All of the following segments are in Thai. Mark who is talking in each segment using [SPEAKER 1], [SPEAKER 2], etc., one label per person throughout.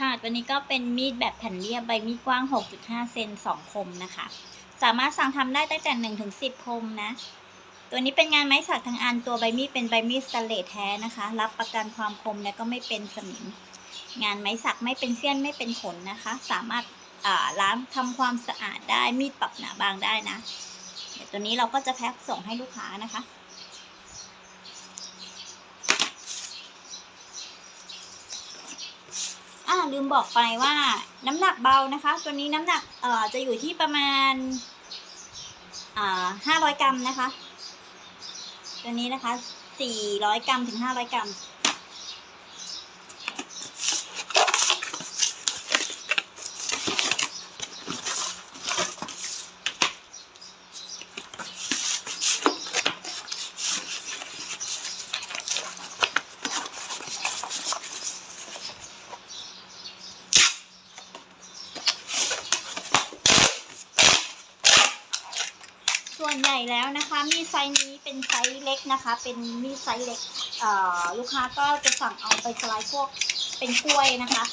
[SPEAKER 1] ค่ะ ตัวนี้ก็เป็นมีดแบบแผ่นเรียบใบมีดกว้าง 6.5 เซน2 คมนะคะ สามารถสั่งทำได้ตั้งแต่1ถึง10 คมนะ ตัวนี้เป็นงานไม้สักทั้งอัน ตัวใบมีดเป็นใบมีดสแตเลสแท้นะคะ รับประกันความคมและก็ไม่เป็นสนิม งานไม้สักไม่เป็นเสี้ยนไม่เป็นขนนะคะ สามารถล้างทำความสะอาดได้ มีดปรับหนาบางได้นะเดี๋ยวตัวนี้เราก็จะแพ็คส่งให้ลูกค้านะคะ อ่า ลืมบอกไปว่าน้ำหนักเบานะคะ ตัวนี้น้ำหนักเอ่อจะอยู่ที่ประมาณอ่าห้าร้อยกรัมนะคะ ตัวนี้นะคะสี่ร้อยกรัมถึงห้าร้อยกรัม ส่วนใหญ่แล้วนะคะ มีไซส์นี้เป็นไซส์เล็กนะคะ เป็นมีไซส์เล็กลูกค้าก็จะสั่งเอาไปสไลด์พวกเป็นกล้วยนะคะ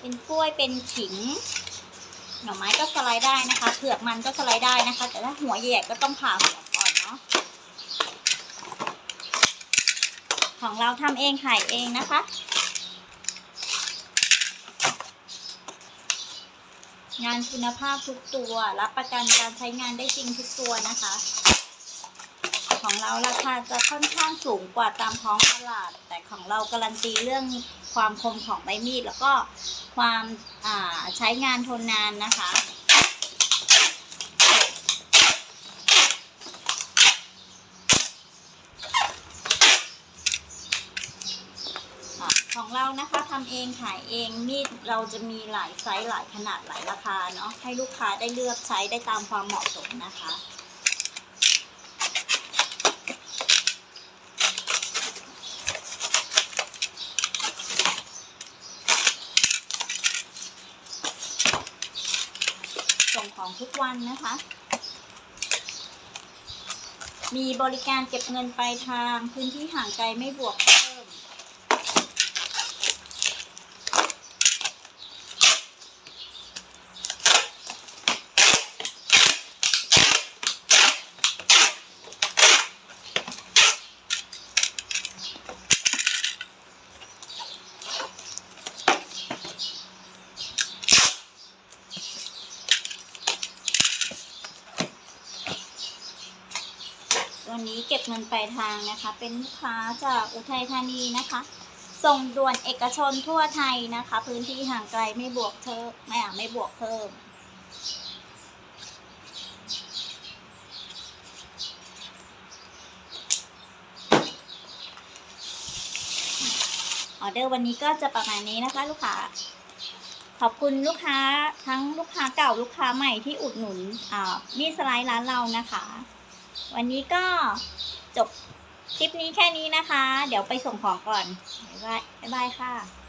[SPEAKER 1] เป็นกล้วยเป็นขิง หน่อไม้ก็สไลด์ได้นะคะเผือกมันก็สไลด์ได้นะคะ แต่ถ้าหัวแยกก็ต้องผ่าหัวก่อนเนาะของเราทำเองขายเองนะคะ งานคุณภาพทุกตัว รับประกันการใช้งานได้จริงทุกตัวนะคะ ของเราราคาจะค่อนข้างสูงกว่าตามท้องตลาด แต่ของเราการันตีเรื่องความคมของใบมีด แล้วก็ความอ่าใช้งานทนนานนะคะ ของเรานะคะทำเองขายเองมีดเราจะมีหลายไซส์หลายขนาดหลายราคาเนาะให้ลูกค้าได้เลือกใช้ได้ตามความเหมาะสมนะคะส่งของทุกวันนะคะ มีบริการเก็บเงินปลายทางพื้นที่ห่างไกลไม่บวก วันนี้เก็บเงินปลายทางนะคะ เป็นลูกค้าจากอุทัยธานีนะคะ ส่งด่วนเอกชนทั่วไทยนะคะ พื้นที่ห่างไกลไม่บวกเพิ่มไม่อะไม่บวกเพิ่มออเดอร์วันนี้ก็จะประมาณนี้นะคะ ลูกค้า ขอบคุณลูกค้าทั้งลูกค้าเก่าลูกค้าใหม่ที่อุดหนุนอ่ามีสไลด์ร้านเรานะคะ วันนี้ก็จบคลิปนี้แค่นี้นะคะ เดี๋ยวไปส่งของก่อนบ๊ายบายบ๊ายบายค่ะ